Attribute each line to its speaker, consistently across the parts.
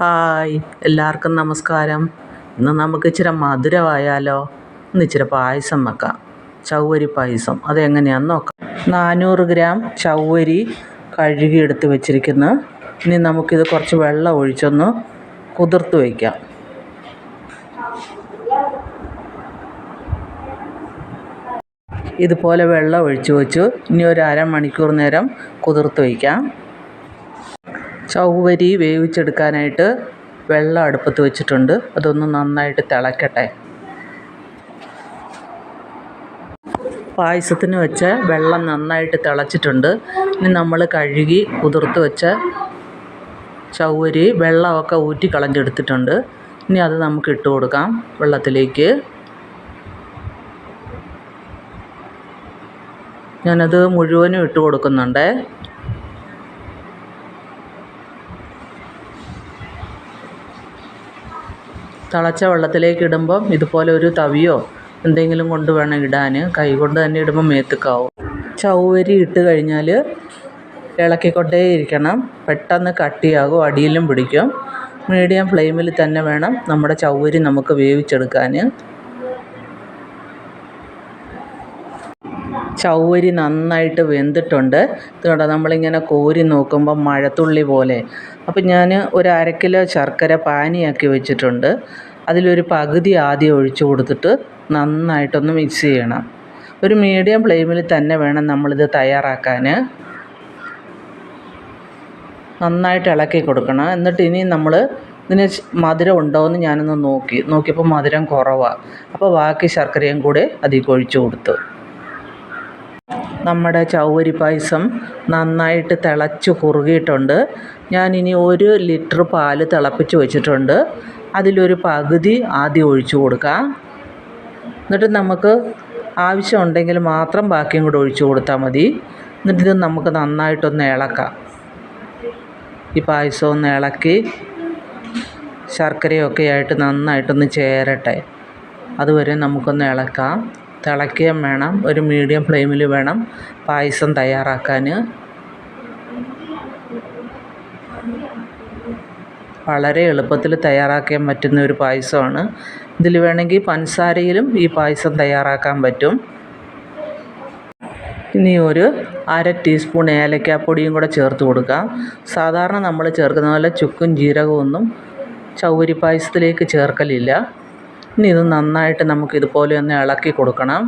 Speaker 1: Hi. എല്ലാവർക്കും നമസ്കാരം. ഇന്ന് നമുക്ക് ഇച്ചിരി മധുരമായാലോ? ഇന്ന് ഇച്ചിരി പായസം വെക്കാം. ചവ്വരി പായസം. അതെങ്ങനെയാണെന്ന് നോക്കാം. നാനൂറ് ഗ്രാം ചവ്വരി കഴുകിയെടുത്ത് വെച്ചിരിക്കുന്നു. ഇനി നമുക്കിത് കുറച്ച് വെള്ളം ഒഴിച്ചൊന്ന് കുതിർത്ത് വയ്ക്കാം ഇതുപോലെ വെള്ളം ഒഴിച്ച് വെച്ചു. ഇനി ഒരു അരമണിക്കൂർ നേരം കുതിർത്ത് വയ്ക്കാം ചവ്വരി വേവിച്ചെടുക്കാനായിട്ട് വെള്ളം അടുപ്പത്ത് വെച്ചിട്ടുണ്ട്. അതൊന്ന് നന്നായിട്ട് തിളക്കട്ടെ. പായസത്തിന് വെച്ച വെള്ളം നന്നായിട്ട് തിളച്ചിട്ടുണ്ട്. ഇനി നമ്മൾ കഴുകി കുതിർത്ത് വെച്ച ചൗവരി വെള്ളമൊക്കെ ഊറ്റി കളഞ്ഞെടുത്തിട്ടുണ്ട്. ഇനി അത് നമുക്ക് ഇട്ട് കൊടുക്കാം വെള്ളത്തിലേക്ക്. ഞാനത് മുഴുവനും ഇട്ട് കൊടുക്കുന്നുണ്ട്. തിളച്ച വെള്ളത്തിലേക്ക് ഇടുമ്പം ഇതുപോലെ ഒരു തവിയോ എന്തെങ്കിലും കൊണ്ട് വേണം ഇടാൻ കൈ കൊണ്ട് തന്നെ ഇടുമ്പോൾ മേത്തുക്കാവും. ചൗവരി ഇട്ട് കഴിഞ്ഞാൽ ഇളക്കിക്കൊണ്ടേ ഇരിക്കണം. പെട്ടെന്ന് കട്ടിയാകും അടിയിലും പിടിക്കും. മീഡിയം ഫ്ലെയിമിൽ തന്നെ വേണം നമ്മുടെ ചൗവരി നമുക്ക് വേവിച്ചെടുക്കാൻ ചവ്വരി നന്നായിട്ട് വെന്തിട്ടുണ്ട്. ഇതുകൊണ്ട് നമ്മളിങ്ങനെ കോരി നോക്കുമ്പോൾ മഴത്തുള്ളി പോലെ. അപ്പം ഞാൻ ഒരു അര കിലോ ശർക്കര പാനിയാക്കി വെച്ചിട്ടുണ്ട്. അതിലൊരു പകുതി ആദ്യം ഒഴിച്ചു കൊടുത്തിട്ട് നന്നായിട്ടൊന്ന് മിക്സ് ചെയ്യണം. ഒരു മീഡിയം ഫ്ലെയിമിൽ തന്നെ വേണം നമ്മളിത് തയ്യാറാക്കാൻ നന്നായിട്ട് ഇളക്കി കൊടുക്കണം. എന്നിട്ട് ഇനി നമ്മൾ ഇതിന് മധുരം ഉണ്ടോയെന്ന് ഞാനൊന്ന് നോക്കി. നോക്കിയപ്പോൾ മധുരം കുറവാണ് അപ്പോൾ ബാക്കി ശർക്കരയും കൂടെ അതിൽ ഒഴിച്ചു കൊടുത്തു. നമ്മുടെ ചൗവരി പായസം നന്നായിട്ട് തിളച്ച് കുറുകിയിട്ടുണ്ട്. ഞാനിനി ഒരു ലിറ്റർ പാൽ തിളപ്പിച്ച് വെച്ചിട്ടുണ്ട്. അതിലൊരു പകുതി ആദ്യം ഒഴിച്ചു കൊടുക്കാം. എന്നിട്ട് നമുക്ക് ആവശ്യമുണ്ടെങ്കിൽ മാത്രം ബാക്കിയും കൂടെ ഒഴിച്ചു കൊടുത്താൽ മതി. എന്നിട്ട് ഇത് നമുക്ക് നന്നായിട്ടൊന്ന് ഇളക്കാം. ഈ പായസം ഒന്ന് ഇളക്കി ശർക്കരയൊക്കെ ആയിട്ട് നന്നായിട്ടൊന്ന് ചേരട്ടെ. അതുവരെ നമുക്കൊന്ന് ഇളക്കാം. തിളയ്ക്കുകയും വേണം. ഒരു മീഡിയം ഫ്ലെയിമിൽ വേണം പായസം തയ്യാറാക്കാൻ. വളരെ എളുപ്പത്തിൽ തയ്യാറാക്കാൻ പറ്റുന്ന ഒരു പായസമാണ്. ഇതിൽ വേണമെങ്കിൽ പഞ്ചസാരയിലും ഈ പായസം തയ്യാറാക്കാൻ പറ്റും. ഇനി ഒരു അര ടീസ്പൂൺ ഏലക്കാപ്പൊടിയും കൂടെ ചേർത്ത് കൊടുക്കാം. സാധാരണ നമ്മൾ ചേർക്കുന്ന പോലെ ചുക്കും ജീരകമൊന്നും ചൗവരി പായസത്തിലേക്ക് ചേർക്കലില്ല. ഇനി ഇത് നന്നായിട്ട് നമുക്ക് ഇതുപോലെ ഒന്ന് ഇളക്കി കൊടുക്കണം.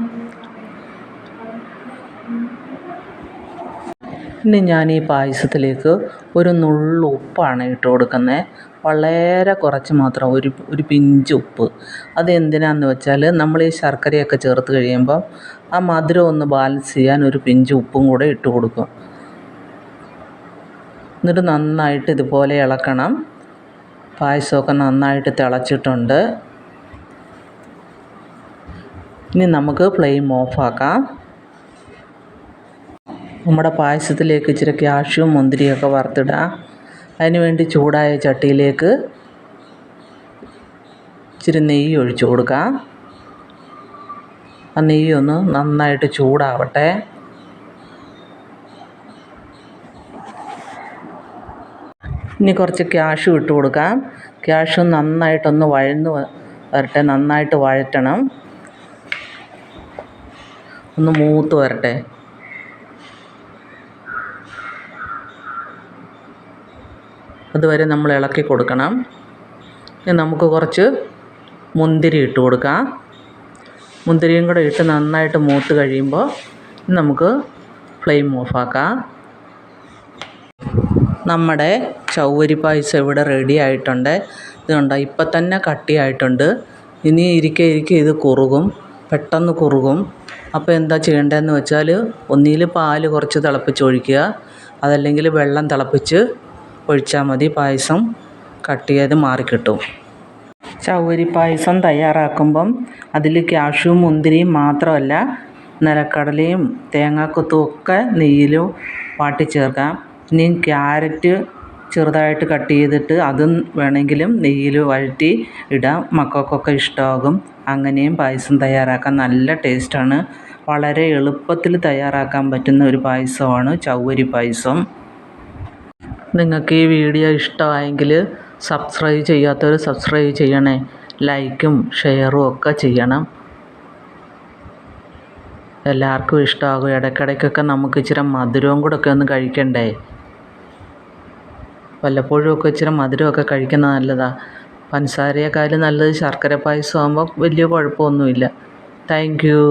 Speaker 1: ഇനി ഞാൻ ഈ പായസത്തിലേക്ക് ഒരു നുള്ളു ഉപ്പാണ് ഇട്ട് കൊടുക്കുന്നത് വളരെ കുറച്ച് മാത്രം ഒരു ഒരു പിഞ്ച് ഉപ്പ്. അത് എന്തിനാന്ന് വെച്ചാൽ നമ്മൾ ഈ ശർക്കരയൊക്കെ ചേർത്ത് കഴിയുമ്പം ആ മധുരം ഒന്ന് ബാലൻസ് ചെയ്യാൻ ഒരു പിഞ്ച് ഉപ്പും കൂടെ ഇട്ട് കൊടുക്കും. എന്നിട്ട് നന്നായിട്ട് ഇതുപോലെ ഇളക്കണം. പായസമൊക്കെ നന്നായിട്ട് തിളച്ചിട്ടുണ്ട്. ഇനി നമുക്ക് ഫ്ലെയിം ഓഫാക്കാം നമ്മുടെ പായസത്തിലേക്ക് ഇച്ചിരി ക്യാഷ്യും മുന്തിരിയൊക്കെ വറുത്തിടാം. അതിനുവേണ്ടി ചൂടായ ചട്ടിയിലേക്ക് ഇച്ചിരി നെയ്യ് ഒഴിച്ചു കൊടുക്കാം. ആ നെയ്യ് ഒന്ന് നന്നായിട്ട് ചൂടാവട്ടെ. ഇനി കുറച്ച് ക്യാഷും ഇട്ട് കൊടുക്കാം. ക്യാഷും നന്നായിട്ടൊന്ന് വഴന്ന് വരട്ടെ നന്നായിട്ട് വഴറ്റണം. ഒന്ന് മൂത്ത് വരട്ടെ. അതുവരെ നമ്മൾ ഇളക്കി കൊടുക്കണം. ഇനി നമുക്ക് കുറച്ച് മുന്തിരി ഇട്ട് കൊടുക്കാം. മുന്തിരിയും കൂടെ ഇട്ട് നന്നായിട്ട് മൂത്ത് കഴിയുമ്പോൾ നമുക്ക് ഫ്ലെയിം ഓഫാക്കാം നമ്മുടെ ചൗവരി പായസം ഇവിടെ റെഡി ആയിട്ടുണ്ട്. ഇതുണ്ട് ഇപ്പം തന്നെ കട്ടിയായിട്ടുണ്ട്. ഇനി ഇരിക്കെ ഇരിക്കെ ഇത് കുറുകും പെട്ടെന്ന് കുറുകും. അപ്പോൾ എന്താ ചെയ്യേണ്ടതെന്ന് വെച്ചാൽ ഒന്നുകിൽ പാൽ കുറച്ച് തിളപ്പിച്ച് ഒഴിക്കുക. അതല്ലെങ്കിൽ വെള്ളം തിളപ്പിച്ച് ഒഴിച്ചാൽ മതി. പായസം കട്ടിയത് മാറിക്കിട്ടും ചവരി പായസം തയ്യാറാക്കുമ്പം അതിൽ ക്യാഷും മുന്തിരിയും മാത്രമല്ല നിലക്കടലയും തേങ്ങാക്കൊത്തും ഒക്കെ നെയ്യിലും വാട്ടിച്ചേർക്കാം ഇനി ക്യാരറ്റ് ചെറുതായിട്ട് കട്ട് ചെയ്തിട്ട് അതും വേണമെങ്കിലും നെയ്യിൽ വഴറ്റി ഇടാം. മക്കൾക്കൊക്കെ ഇഷ്ടമാകും അങ്ങനെയും പായസം തയ്യാറാക്കാൻ നല്ല ടേസ്റ്റാണ്. വളരെ എളുപ്പത്തിൽ തയ്യാറാക്കാൻ പറ്റുന്ന ഒരു പായസമാണ് ചവ്വരി പായസം. നിങ്ങൾക്ക് ഈ വീഡിയോ ഇഷ്ടമായെങ്കിൽ സബ്സ്ക്രൈബ് ചെയ്യാത്തവർ സബ്സ്ക്രൈബ് ചെയ്യണേ. ലൈക്കും ഷെയറും ഒക്കെ ചെയ്യണം. എല്ലാവർക്കും ഇഷ്ടമാകും ഇടയ്ക്കിടയ്ക്കൊക്കെ നമുക്ക് ഇച്ചിരി മധുരവും കൂടെ ഒക്കെ ഒന്ന് കഴിക്കണ്ടേ? വല്ലപ്പോഴും ഒക്കെ ഇച്ചിരി മധുരമൊക്കെ കഴിക്കുന്നത് നല്ലതാണ് പഞ്ചസാരയേക്കാളും നല്ലത് ശർക്കര പായസം ആകുമ്പോൾ വലിയ കുഴപ്പമൊന്നുമില്ല. Thank you.